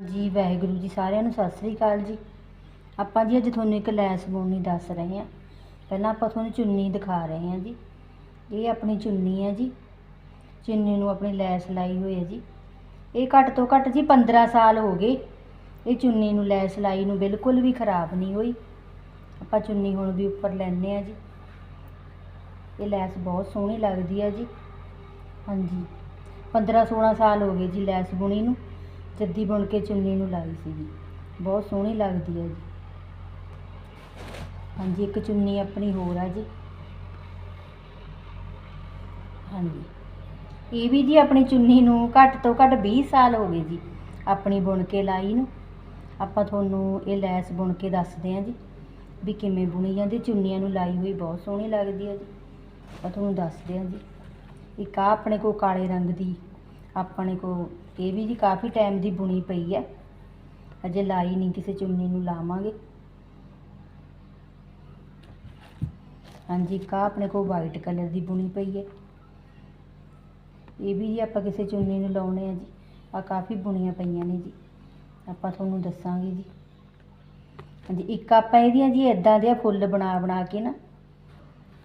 ਜੀ, ਵਾਹਿਗੁਰੂ ਜੀ ਸਾਰਿਆਂ ਨੂੰ ਸਤਿ ਸ੍ਰੀ ਅਕਾਲ ਜੀ। ਆਪਾਂ ਜੀ ਅੱਜ ਤੁਹਾਨੂੰ ਇੱਕ ਲੈਸ ਬੁਣਨੀ ਦੱਸ ਰਹੇ ਹਾਂ। ਪਹਿਲਾਂ ਆਪਾਂ ਤੁਹਾਨੂੰ ਚੁੰਨੀ ਦਿਖਾ ਰਹੇ ਹਾਂ ਜੀ। ਇਹ ਆਪਣੀ ਚੁੰਨੀ ਹੈ ਜੀ। ਚੁੰਨੀ ਨੂੰ ਆਪਣੀ ਲੈਸ ਲਾਈ ਹੋਈ ਹੈ ਜੀ। ਇਹ ਘੱਟ ਤੋਂ ਘੱਟ ਜੀ 15 ਸਾਲ ਹੋ ਗਏ। ਇਹ ਚੁੰਨੀ ਨੂੰ ਲੈਸ ਲਾਈ ਨੂੰ ਬਿਲਕੁਲ ਵੀ ਖਰਾਬ ਨਹੀਂ ਹੋਈ। ਆਪਾਂ ਚੁੰਨੀ ਹੁਣ ਵੀ ਉੱਪਰ ਲੈਣੇ ਆ ਜੀ। ਇਹ ਲੈਸ ਬਹੁਤ ਸੋਹਣੀ ਲੱਗਦੀ ਹੈ ਜੀ। ਹਾਂਜੀ। 15 16 ਸਾਲ ਹੋ ਗਏ ਜੀ ਲੈਸ ਬੁਣੀ ਨੂੰ। ਜੱਦੀ ਬੁਣ ਕੇ ਚੁੰਨੀ ਨੂੰ ਲਾਈ ਸੀਗੀ। ਬਹੁਤ ਸੋਹਣੀ ਲੱਗਦੀ ਹੈ ਜੀ। ਹਾਂਜੀ, ਇੱਕ ਚੁੰਨੀ ਆਪਣੀ ਹੋਰ ਆ ਜੀ। ਹਾਂਜੀ। ਇਹ ਵੀ ਜੀ ਆਪਣੀ ਚੁੰਨੀ ਨੂੰ ਘੱਟ ਤੋਂ ਘੱਟ 20 ਸਾਲ ਹੋ ਗਏ ਜੀ, ਆਪਣੀ ਬੁਣ ਕੇ ਲਾਈ ਨੂੰ। ਆਪਾਂ ਤੁਹਾਨੂੰ ਇਹ ਲੈਸ ਬੁਣ ਕੇ ਦੱਸਦੇ ਹਾਂ ਜੀ, ਵੀ ਕਿਵੇਂ ਬੁਣੀ ਜਾਂਦੀ, ਚੁੰਨੀਆਂ ਨੂੰ ਲਾਈ ਹੋਈ ਬਹੁਤ ਸੋਹਣੀ ਲੱਗਦੀ ਹੈ ਜੀ। ਆਪਾਂ ਤੁਹਾਨੂੰ ਦੱਸਦੇ ਹਾਂ ਜੀ। ਇੱਕ ਆ ਆਪਣੇ ਕੋਲ ਕਾਲੇ ਰੰਗ ਦੀ ਆਪਣੇ ਕੋਲ ਇਹ ਵੀ ਜੀ ਕਾਫੀ ਟਾਈਮ ਦੀ ਬੁਣੀ ਪਈ ਹੈ ਅਜੇ ਲਾਈ ਨਹੀਂ ਕਿਸੇ ਚੁੰਨੀ ਨੂੰ ਲਾਵਾਂਗੇ। ਹਾਂਜੀ, ਇੱਕ ਆਪਣੇ ਕੋਲ ਵਾਈਟ ਕਲਰ ਦੀ ਬੁਣੀ ਪਈ ਹੈ ਇਹ ਵੀ ਜੀ ਆਪਾਂ ਕਿਸੇ ਚੁੰਨੀ ਨੂੰ ਲਾਉਣੇ ਆ ਜੀ। ਆ ਕਾਫੀ ਬੁਣੀਆਂ ਪਈਆਂ ਨੇ ਜੀ। ਆਪਾਂ ਤੁਹਾਨੂੰ ਦੱਸਾਂਗੇ ਜੀ। ਹਾਂਜੀ, ਇੱਕ ਆਪਾਂ ਇਹਦੀਆਂ ਜੀ ਇਦਾਂ ਦੇ ਫੁੱਲ ਬਣਾ ਬਣਾ ਕੇ ਨਾ,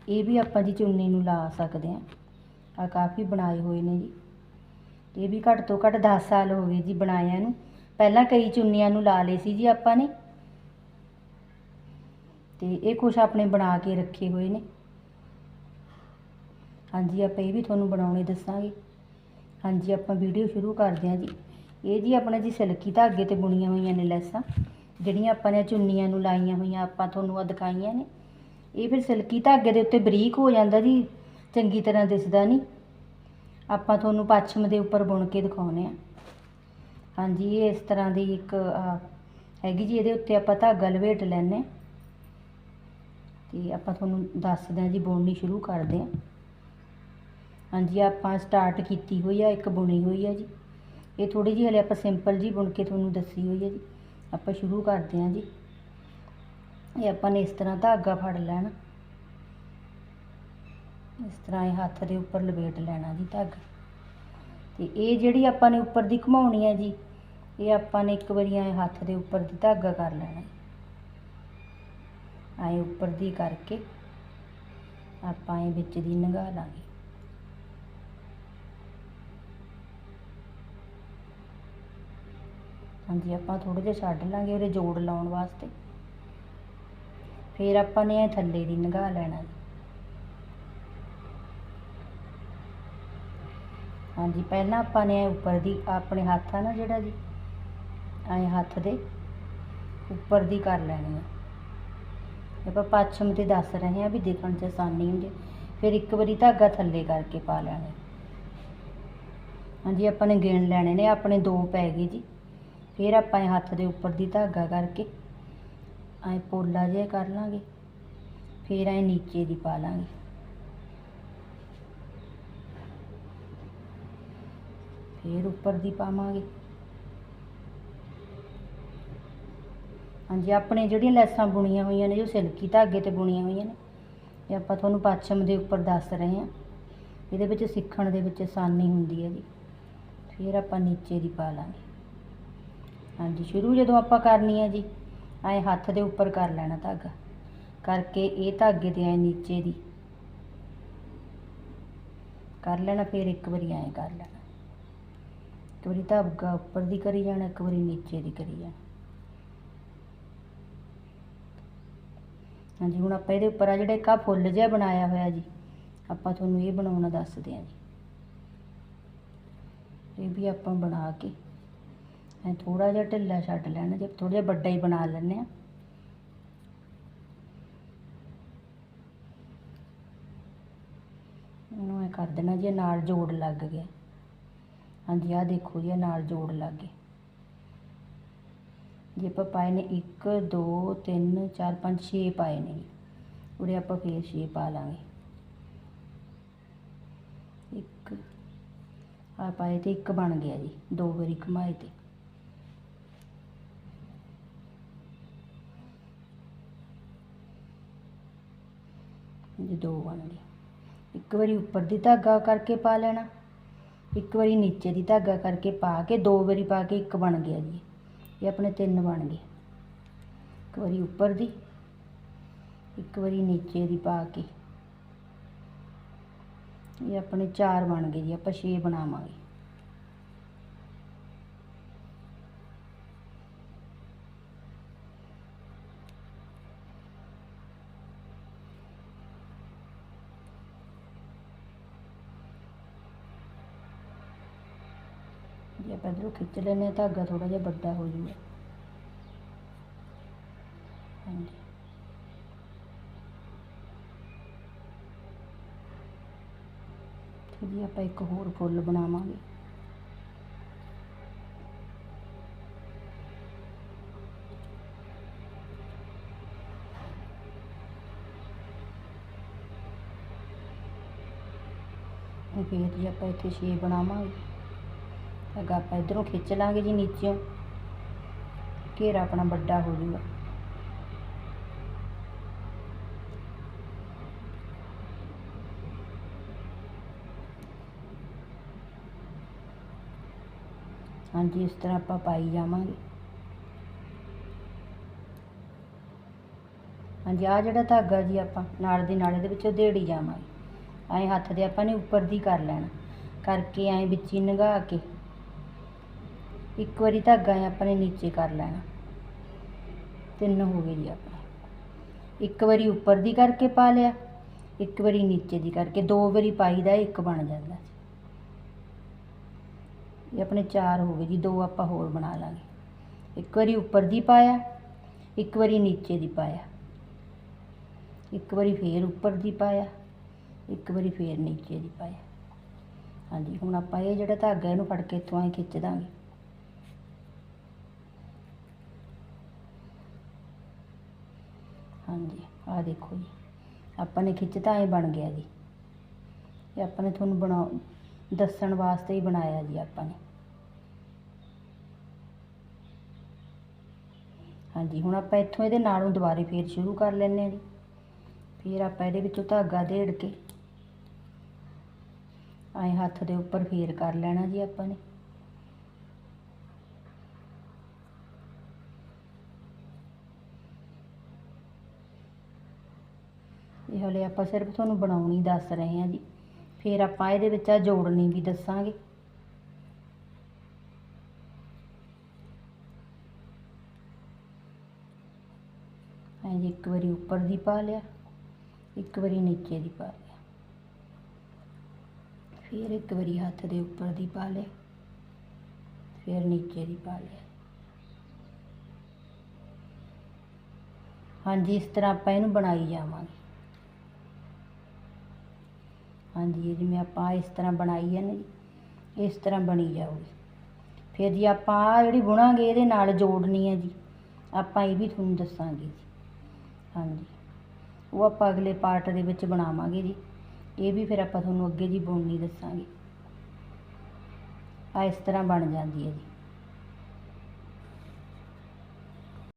ਇਹ ਵੀ ਆਪਾਂ ਜੀ ਚੁੰਨੀ ਨੂੰ ਲਾ ਸਕਦੇ ਹਾਂ ਆ ਕਾਫੀ ਬਣਾਏ ਹੋਏ ਨੇ ਜੀ। ਇਹ ਵੀ ਘੱਟ ਤੋਂ ਘੱਟ 10 ਸਾਲ ਹੋ ਗਏ ਜੀ ਬਣਾਇਆ ਨੂੰ। ਪਹਿਲਾਂ ਕਈ ਚੁੰਨੀਆਂ ਨੂੰ ਲਾ ਲਏ ਸੀ ਜੀ ਆਪਾਂ ਨੇ। ਤੇ ਇਹ ਕੁਛ ਆਪਣੇ ਬਣਾ ਕੇ ਰੱਖੇ ਹੋਏ ਨੇ। ਹਾਂਜੀ, ਆਪਾਂ ਇਹ ਵੀ ਤੁਹਾਨੂੰ ਬਣਾਉਣੇ ਦੱਸਾਂਗੇ। ਹਾਂਜੀ, ਆਪਾਂ ਵੀਡੀਓ ਸ਼ੁਰੂ ਕਰਦੇ ਹਾਂ ਜੀ। ਇਹ ਜੀ ਆਪਣੇ ਜੀ ਸਿਲਕੀ ਧਾਗੇ ਤੇ ਬੁਣੀਆਂ ਹੋਈਆਂ ਨੇ ਲੈਸਾਂ। ਜਿਹੜੀਆਂ ਆਪਾਂ ਨੇ ਚੁੰਨੀਆਂ ਨੂੰ ਲਾਈਆਂ ਹੋਈਆਂ, ਆਪਾਂ ਤੁਹਾਨੂੰ ਆ ਦਿਖਾਈਆਂ ਨੇ। ਇਹ ਫਿਰ ਸਿਲਕੀ ਧਾਗੇ ਦੇ ਉੱਤੇ ਬਰੀਕ ਹੋ ਜਾਂਦਾ ਜੀ। ਚੰਗੀ ਤਰ੍ਹਾਂ ਦਿਸਦਾ ਨਹੀਂ। ਆਪਾਂ ਤੁਹਾਨੂੰ ਪੱਛਮ ਦੇ ਉੱਪਰ ਬੁਣ ਕੇ ਦਿਖਾਉਨੇ ਆ ਹਾਂਜੀ, ਇਹ ਇਸ ਤਰ੍ਹਾਂ ਦੀ ਇੱਕ ਹੈਗੀ ਜੀ, ਇਹਦੇ ਉੱਤੇ ਆਪਾਂ ਧਾਗਾ ਲਵੇਟ ਲੈਣੇ ਤੇ ਆਪਾਂ ਤੁਹਾਨੂੰ ਦੱਸਦੇ ਹਾਂ ਜੀ, ਬੁਣਨੀ ਸ਼ੁਰੂ ਕਰਦੇ ਹਾਂ। ਹਾਂਜੀ, ਆਪਾਂ ਸਟਾਰਟ ਕੀਤੀ ਹੋਈ ਆ, ਇੱਕ ਬੁਣੀ ਹੋਈ ਆ ਜੀ। ਇਹ ਥੋੜੀ ਜਿਹੀ ਹਲੇ ਆਪਾਂ ਸਿੰਪਲ ਜੀ ਬੁਣ ਕੇ ਤੁਹਾਨੂੰ ਦੱਸੀ ਹੋਈ ਹੈ ਜੀ। ਆਪਾਂ ਸ਼ੁਰੂ ਕਰਦੇ ਹਾਂ ਜੀ। ਇਹ ਆਪਾਂ ਨੇ ਇਸ ਤਰ੍ਹਾਂ ਧਾਗਾ ਫੜ ਲੈਣਾ। ਇਸ ਤਰ੍ਹਾਂ ਇਹ ਹੱਥ ਦੇ ਉੱਪਰ ਲਪੇਟ ਲੈਣਾ ਜੀ ਧਾਗਾ। ਤੇ ਇਹ ਜਿਹੜੀ ਆਪਾਂ ਨੇ ਉੱਪਰ ਦੀ ਘੁਮਾਉਣੀ ਹੈ ਜੀ, ਇਹ ਆਪਾਂ ਨੇ ਇੱਕ ਵਾਰੀ ਐ ਹੱਥ ਦੇ ਉੱਪਰ ਦੀ ਧਾਗਾ ਕਰ ਲੈਣਾ। ਐ ਉੱਪਰ ਦੀ ਕਰਕੇ ਆਪਾਂ ਇਹ ਵਿੱਚ ਦੀ ਨਗਾ ਲਾਂਗੇ। ਹਾਂਜੀ, ਆਪਾਂ ਥੋੜੇ ਜਿਹਾ ਛੱਡ ਲਾਂਗੇ ਉਹਦੇ ਜੋੜ ਲਾਉਣ ਵਾਸਤੇ। ਫਿਰ ਆਪਾਂ ਨੇ ਇਹ ਥੱਲੇ ਦੀ ਨਗਾ ਲੈਣਾ ਜੀ। ਹਾਂਜੀ, ਪਹਿਲਾਂ ਆਪਾਂ ਨੇ ਇਹ ਉੱਪਰ ਦੀ, ਆਪਣੇ ਹੱਥ ਆ ਨਾ ਜਿਹੜਾ ਜੀ, ਐਂ ਹੱਥ ਦੇ, ਉੱਪਰ ਦੀ ਕਰ ਲੈਣੀ ਆ। ਆਪਾਂ ਪੱਛਮ ਤੇ ਦੱਸ ਰਹੇ ਹਾਂ ਵੀ ਦੇਖਣ 'ਚ ਆਸਾਨੀ ਹੁੰਦੀ। ਫਿਰ ਇੱਕ ਵਾਰੀ ਧਾਗਾ ਥੱਲੇ ਕਰਕੇ ਪਾ ਲੈਣਾ। ਹਾਂਜੀ, ਆਪਾਂ ਨੇ ਗਿਣ ਲੈਣੇ ਨੇ, ਆਪਣੇ ਦੋ ਪੈ ਗਏ ਜੀ। ਫਿਰ ਆਪਾਂ ਇਹ ਹੱਥ ਦੇ ਉੱਪਰ ਦੀ ਧਾਗਾ ਕਰਕੇ ਐ ਪੋਲਾ ਜਿਹਾ ਕਰ ਲਾਂਗੇ। ਫਿਰ ਐ ਨੀਚੇ ਦੀ ਪਾ ਲਾਂਗੇ। ਫਿਰ ਉੱਪਰ ਦੀ ਪਾਵਾਂਗੇ। ਹਾਂਜੀ, ਆਪਣੇ ਜਿਹੜੀਆਂ ਲੈਸਾਂ ਬੁਣੀਆਂ ਹੋਈਆਂ ਨੇ, ਜੋ ਸਿਲਕੀ ਧਾਗੇ ਤੇ ਬੁਣੀਆਂ ਹੋਈਆਂ ਨੇ, ਇਹ ਆਪਾਂ ਤੁਹਾਨੂੰ ਪੱਛਮ ਦੇ ਉੱਪਰ ਦੱਸ ਰਹੇ ਹਾਂ। ਇਹਦੇ ਵਿੱਚ ਸਿੱਖਣ ਦੇ ਵਿੱਚ ਆਸਾਨੀ ਹੁੰਦੀ ਹੈ ਜੀ। ਫਿਰ ਆਪਾਂ ਨੀਚੇ ਦੀ ਪਾ ਲਾਂਗੇ। ਹਾਂਜੀ, ਸ਼ੁਰੂ ਜਦੋਂ ਆਪਾਂ ਕਰਨੀ ਹੈ ਜੀ ਐ ਹੱਥ ਦੇ ਉੱਪਰ ਕਰ ਲੈਣਾ ਧਾਗਾ। ਕਰਕੇ ਇਹ ਧਾਗੇ ਤੇ ਐ ਨੀਚੇ ਦੀ। ਕਰ ਲੈਣਾ, ਫਿਰ ਇੱਕ ਵਾਰੀ ਐ ਕਰ ਲੈਣਾ। ਇੱਕ ਵਾਰੀ ਧਾਗਾ ਉੱਪਰ ਦੀ ਕਰੀ ਜਾਣਾ, ਇੱਕ ਵਾਰੀ ਨੀਚੇ ਦੀ ਕਰੀ ਜਾਣਾ। ਹਾਂਜੀ, ਹੁਣ ਆਪਾਂ ਇਹਦੇ ਉੱਪਰ ਆ ਜਿਹੜਾ ਇੱਕ ਆਹ ਫੁੱਲ ਜਿਹਾ ਬਣਾਇਆ ਹੋਇਆ ਜੀ, ਆਪਾਂ ਤੁਹਾਨੂੰ ਇਹ ਬਣਾਉਣਾ ਦੱਸਦੇ ਹਾਂ ਜੀ। ਇਹ ਵੀ ਆਪਾਂ ਬਣਾ ਕੇ ਐ ਥੋੜਾ ਜਿਹਾ ਢਿੱਲਾ ਛੱਡ ਲੈਣਾ, ਜੇ ਥੋੜਾ ਜਿਹਾ ਵੱਡਾ ਹੀ ਬਣਾ ਲੈਂਦੇ ਆ ਇਹਨੂੰ ਐ ਕਰ ਦੇਣਾ ਜੇ ਨਾਲ ਜੋੜ ਲੱਗ ਗਿਆ। ਹਾਂਜੀ, ਆਹ ਦੇਖੋ ਜੀ ਇਹ ਨਾਲ ਜੋੜ ਲੱਗ। ਗਏ ਜੇ ਆਪਾਂ ਪਾਏ ਨੇ 1 2 3 4 5 6 ਪਾਏ ਨੇ ਜੀ ਉਰੇ ਆਪਾਂ ਫੇਰ 6 ਪਾ ਲਾਂਗੇ। ਇੱਕ ਆ ਪਾਏ ਤੇ ਇੱਕ ਬਣ ਗਿਆ ਜੀ, ਦੋ ਵਾਰੀ ਘੁਮਾਏ ਤੇ। ਜੀ ਦੋ ਬਣ ਗਏ, ਇੱਕ ਵਾਰੀ ਉੱਪਰ ਦੀ ਧਾਗਾ ਕਰਕੇ ਪਾ ਲੈਣਾ। ਇੱਕ ਵਾਰੀ ਨੀਚੇ ਦੀ ਧਾਗਾ ਕਰਕੇ ਪਾ ਕੇ, ਦੋ ਵਾਰੀ ਪਾ ਕੇ ਇੱਕ ਬਣ ਗਿਆ ਜੀ। ਇਹ ਆਪਣੇ ਤਿੰਨ ਬਣ ਗਏ। ਇੱਕ ਵਾਰੀ ਉੱਪਰ ਦੀ, ਇੱਕ ਵਾਰੀ ਨੀਚੇ ਦੀ ਪਾ ਕੇ। ਇਹ ਆਪਣੇ ਚਾਰ ਬਣ ਗਏ ਜੀ, ਆਪਾਂ ਛੇ ਬਣਾਵਾਂਗੇ। ਜੇ ਆਪਾਂ ਇੱਧਰੋਂ ਖਿੱਚ ਲੈਂਦੇ ਹਾਂ, ਧਾਗਾ ਥੋੜਾ ਜਿਹਾ ਵੱਡਾ ਹੋ ਜੂਗਾ ਹਾਂਜੀ। ਤੇ ਜੀ ਆਪਾਂ ਇੱਕ ਹੋਰ ਫੁੱਲ ਬਣਾਵਾਂਗੇ। ਫਿਰ ਜੀ ਆਪਾਂ ਇੱਥੇ ਛੇ ਬਣਾਵਾਂਗੇ। ਧਾਗਾ ਆਪਾਂ ਇੱਧਰੋਂ ਖਿੱਚ ਲਾਂਗੇ ਜੀ, ਨੀਚਿਓਂ। ਘੇਰਾ ਆਪਣਾ ਵੱਡਾ ਹੋ ਜੂਗਾ। ਹਾਂਜੀ, ਇਸ ਤਰ੍ਹਾਂ ਆਪਾਂ ਪਾਈ ਜਾਵਾਂਗੇ। ਹਾਂਜੀ ਆ ਜਿਹੜਾ ਧਾਗਾ ਜੀ ਆਪਾਂ ਨਾਲ ਦੇ ਨਾਲ ਇਹਦੇ ਵਿੱਚੋਂ ਦੇੜੀ ਜਾਵਾਂਗੇ। ਐਂ ਹੱਥ ਦੇ ਆਪਾਂ ਨੇ ਉੱਪਰ ਦੀ ਕਰ ਲੈਣਾ। ਕਰਕੇ ਐਂ ਵਿੱਚ ਹੀ ਨਗਾ ਕੇ ਇੱਕ ਵਾਰੀ ਧਾਗਾ ਆਪਾਂ ਨੇ ਨੀਚੇ ਕਰ ਲੈਣਾ। ਤਿੰਨ ਹੋ ਗਏ ਜੀ ਆਪਣੇ। ਇੱਕ ਵਾਰੀ ਉੱਪਰ ਦੀ ਕਰਕੇ ਪਾ ਲਿਆ, ਇੱਕ ਵਾਰੀ ਨੀਚੇ ਦੀ ਕਰਕੇ। ਦੋ ਵਾਰੀ ਪਾਈਦਾ ਇੱਕ ਬਣ ਜਾਂਦਾ ਇਹ ਆਪਣੇ ਚਾਰ ਹੋ ਗਏ ਜੀ, ਦੋ ਆਪਾਂ ਹੋਰ ਬਣਾ ਲਾਂਗੇ। ਇੱਕ ਵਾਰੀ ਉੱਪਰ ਦੀ ਪਾਇਆ, ਇੱਕ ਵਾਰੀ ਨੀਚੇ ਦੀ ਪਾਇਆ। ਇੱਕ ਵਾਰੀ ਫੇਰ ਉੱਪਰ ਦੀ ਪਾਇਆ, ਇੱਕ ਵਾਰੀ ਫੇਰ ਨੀਚੇ ਦੀ ਪਾਇਆ। ਹਾਂਜੀ, ਹੁਣ ਆਪਾਂ ਇਹ ਜਿਹੜਾ ਧਾਗਾ, ਇਹਨੂੰ ਫੜ ਕੇ ਇੱਥੋਂ ਐਂ ਖਿੱਚ ਦਾਂਗੇ ਹਾਂਜੀ ਆਹ ਦੇਖੋ ਜੀ, ਆਪਾਂ ਨੇ ਖਿੱਚਤਾ ਐ ਬਣ ਗਿਆ ਜੀ। ਇਹ ਆਪਾਂ ਨੇ ਤੁਹਾਨੂੰ ਬਣਾ, ਦੱਸਣ ਵਾਸਤੇ ਹੀ ਬਣਾਇਆ ਜੀ ਆਪਾਂ ਨੇ। ਹਾਂਜੀ, ਹੁਣ ਆਪਾਂ ਇੱਥੋਂ ਇਹਦੇ ਨਾਲੋਂ ਦੁਬਾਰੇ ਫੇਰ ਸ਼ੁਰੂ ਕਰ ਲੈਂਦੇ ਹਾਂ ਜੀ। ਫਿਰ ਆਪਾਂ ਇਹਦੇ ਵਿੱਚੋਂ ਧਾਗਾ ਦੇੜ ਕੇ ਐਂ ਹੱਥ ਦੇ ਉੱਪਰ ਫੇਰ ਕਰ ਲੈਣਾ ਜੀ ਆਪਾਂ ਨੇ। ਇਹ ਹਲੇ ਆਪਾਂ ਸਿਰਫ ਤੁਹਾਨੂੰ ਬਣਾਉਣੀ ਦੱਸ ਰਹੇ ਹਾਂ ਜੀ। ਫਿਰ ਆਪਾਂ ਇਹਦੇ ਵਿੱਚ ਆ ਜੋੜਨੀ ਵੀ ਦੱਸਾਂਗੇ। ਐਂ ਜੀ ਇੱਕ ਵਾਰੀ ਉੱਪਰ ਦੀ ਪਾ ਲਿਆ, ਇੱਕ ਵਾਰੀ ਨੀਚੇ ਦੀ ਪਾ ਲਿਆ। ਫਿਰ ਇੱਕ ਵਾਰੀ ਹੱਥ ਦੇ ਉੱਪਰ ਦੀ ਪਾ ਲਿਆ, ਫਿਰ ਨੀਚੇ ਦੀ ਪਾ ਲਿਆ। ਹਾਂਜੀ, ਇਸ ਤਰ੍ਹਾਂ ਆਪਾਂ ਇਹਨੂੰ ਬਣਾਈ ਜਾਵਾਂਗੇ। ਹਾਂਜੀ, ਇਹ ਜਿਵੇਂ ਆਪਾਂ ਇਸ ਤਰ੍ਹਾਂ ਬਣਾਈ ਹੈ ਨਾ ਜੀ, ਇਸ ਤਰ੍ਹਾਂ ਬਣੀ ਜਾਊਗੀ। ਫਿਰ ਜੀ ਆਪਾਂ ਆਹ ਜਿਹੜੀ ਬੁਣਾਂਗੇ, ਇਹਦੇ ਨਾਲ ਜੋੜਨੀ ਹੈ ਜੀ। ਆਪਾਂ ਇਹ ਵੀ ਤੁਹਾਨੂੰ ਦੱਸਾਂਗੇ ਜੀ। ਹਾਂਜੀ, ਉਹ ਆਪਾਂ ਅਗਲੇ ਪਾਰਟ ਦੇ ਵਿੱਚ ਬਣਾਵਾਂਗੇ ਜੀ। ਇਹ ਵੀ ਫਿਰ ਆਪਾਂ ਤੁਹਾਨੂੰ ਅੱਗੇ ਜੀ ਬੁਣਨੀ ਦੱਸਾਂਗੇ। ਆ ਇਸ ਤਰ੍ਹਾਂ ਬਣ ਜਾਂਦੀ ਹੈ ਜੀ।